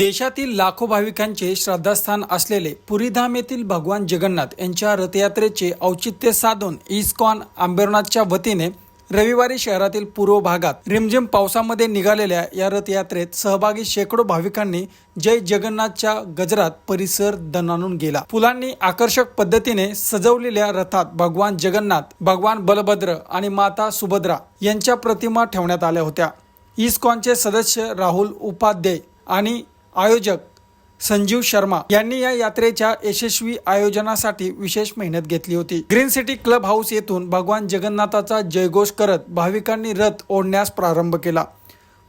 देशातील लाखो भाविकांचे श्रद्धास्थान असलेले पुरीधाम येथील भगवान जगन्नाथ यांच्या रथयात्रेचे औचित्य साधून इस्कॉन आंबेरनाथच्या वतीने रविवारी शहरातील पूर्व भागात रिमझिम पावसामध्ये निघालेल्या या रथयात्रेत सहभागी शेकडो भाविकांनी जय जगन्नाथच्या गजरात परिसर दणानून गेला. फुलांनी आकर्षक पद्धतीने सजवलेल्या रथात भगवान जगन्नाथ भगवान बलभद्र आणि माता सुभद्रा यांच्या प्रतिमा ठेवण्यात आल्या होत्या. इस्कॉनचे सदस्य राहुल उपाध्याय आणि आयोजक संजीव शर्मा यांनी या यात्रेच्या यशस्वी आयोजनासाठी विशेष मेहनत घेतली होती. ग्रीन सिटी क्लब हाऊस येथून भगवान जगन्नाथाचा जयघोष करत भाविकांनी रथ ओढण्यास प्रारंभ केला.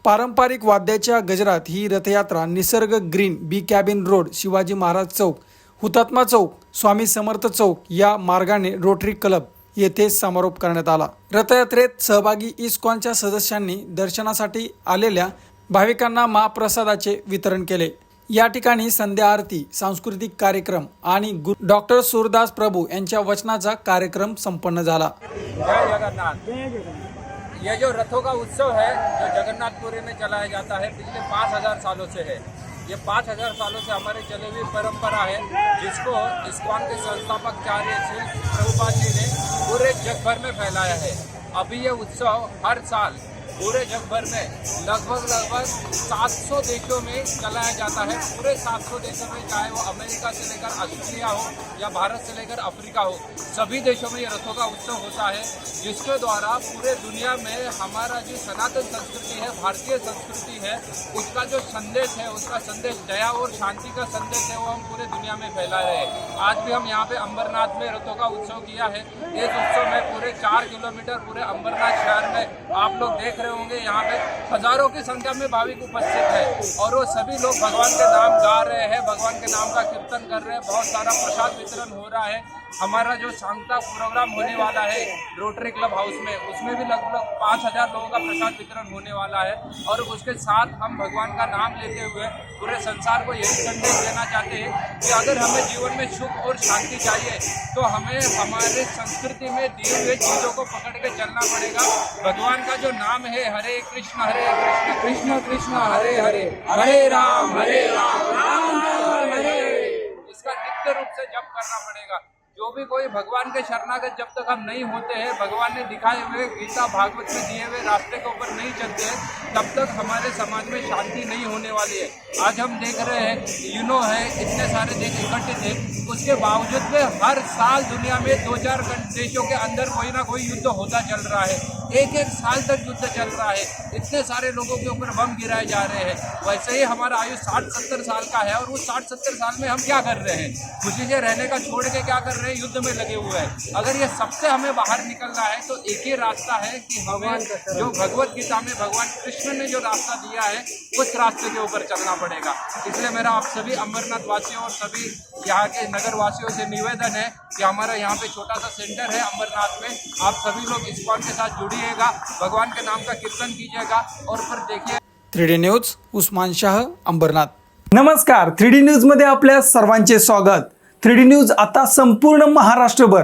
पारंपरिक वाद्याच्या गजरात ही रथयात्रा Nisarg green B cabin road Shivaji Maharaj चौक हुतात्मा चौक स्वामी समर्थ चौक या मार्गाने रोटरी क्लब येथे समारोप करण्यात आला. रथयात्रेत सहभागी इस्कॉनच्या सदस्यांनी दर्शनासाठी आलेल्या भाविकांना महाप्रसादाचे वितरण केले. या ठिकाणी संध्या आरती सांस्कृतिक कार्यक्रम आणि गु- डॉक्टर सूरदास प्रभू यांच्या वचनाचा कार्यक्रम संपन्न झाला. ये जो रथों का उत्सव है जो जगन्नाथपुरी में चलाया जाता है पिछले पाँच हजार सालों से है। ये पाँच हजार सालों से हमारी चली हुई परंपरा है जिसको इस्कॉन के संस्थापक चार्य श्री प्रभुपाद जी ने पूरे जग भर में फैलाया है। अभी ये उत्सव हर साल पूरे जग भर में लगभग लगभग 700 देशों में चलाया जाता है। पूरे 700 देशों में चाहे वो अमेरिका से लेकर ऑस्ट्रेलिया हो या भारत से लेकर अफ्रीका हो, सभी देशों में ये रथों का उत्सव होता है, जिसके द्वारा पूरे दुनिया में हमारा जो सनातन संस्कृति है, भारतीय संस्कृति है, उसका जो संदेश है, उसका संदेश, दया और शांति का संदेश है, वो हम पूरे दुनिया में फैला रहे हैं। आज भी हम यहाँ पे अंबरनाथ में रथों का उत्सव किया है। इस उत्सव में पूरे चार किलोमीटर पूरे अंबरनाथ शहर में आप लोग देख रहे होंगे यहाँ पे हज़ारों की संख्या में भाविक उपस्थित है और वो सभी लोग भगवान के नाम गा रहे हैं, भगवान के नाम का कीर्तन कर रहे हैं। बहुत सारा प्रसाद वितरण हो रहा है। हमारा जो का प्रोग्राम होने वाला है रोटरी क्लब हाउस में, उसमें भी लगभग पाँच हज़ार लोगों का प्रसाद वितरण होने वाला है और उसके साथ हम भगवान का नाम लेते हुए पूरे संसार को यही संदेश देना चाहते हैं कि अगर हमें जीवन में सुख और शांति चाहिए तो हमें हमारे संस्कृति में दिए हुए चीज़ों को पकड़ के चलना पड़ेगा। भगवान का जो नाम है, हरे कृष्ण हरे कृष्ण कृष्ण कृष्ण, हरे हरे हरे राम हरे राम राम राम, हरे हरे। इसका नित्य रूप से जप करना पड़ेगा। जो भी कोई भगवान के शरणागत जब तक हम नहीं होते हैं भगवान ने दिखाए हुए गीता भागवत में दिए हुए रास्ते के ऊपर नहीं चलते हैं। तब तक हमारे समाज में शांति नहीं होने वाली है। आज हम देख रहे हैं यूनो है, इतने सारे देश इकट्ठे थे। उसके बावजूद में हर साल दुनिया में दो चार देशों के अंदर कोई ना कोई युद्ध होता चल रहा है। एक एक साल तक युद्ध चल रहा है। इतने सारे लोगों के ऊपर बम गिराए जा रहे हैं। वैसे ही हमारा आयु साठ सत्तर साल का है और उस साठ सत्तर साल में हम क्या कर रहे हैं? खुशी से रहने का छोड़ के क्या कर रहे हैं? युद्ध में लगे हुए हैं। अगर ये सबसे हमें बाहर निकलना है तो एक ही रास्ता है कि हमें जो भगवत गीता में भगवान कृष्ण ने जो रास्ता दिया है उस रास्ते के ऊपर चलना पड़ेगा। इसलिए मेरा आप सभी अमरनाथ वासियों और सभी यहाँ के नगर वासियों से निवेदन है कि हमारा यहाँ पे छोटा सा सेंटर है अमरनाथ में। आप सभी लोग इस्कॉन के साथ जुड़िएगा भगवान के नाम का कीर्तन कीजिएगा और फिर देखिए। Three D news Usman Shah Ambernath नमस्कार थ्री डी न्यूजमध्ये आपल्या सर्वांचे स्वागत. थ्री डी न्यूज आता संपूर्ण महाराष्ट्रभर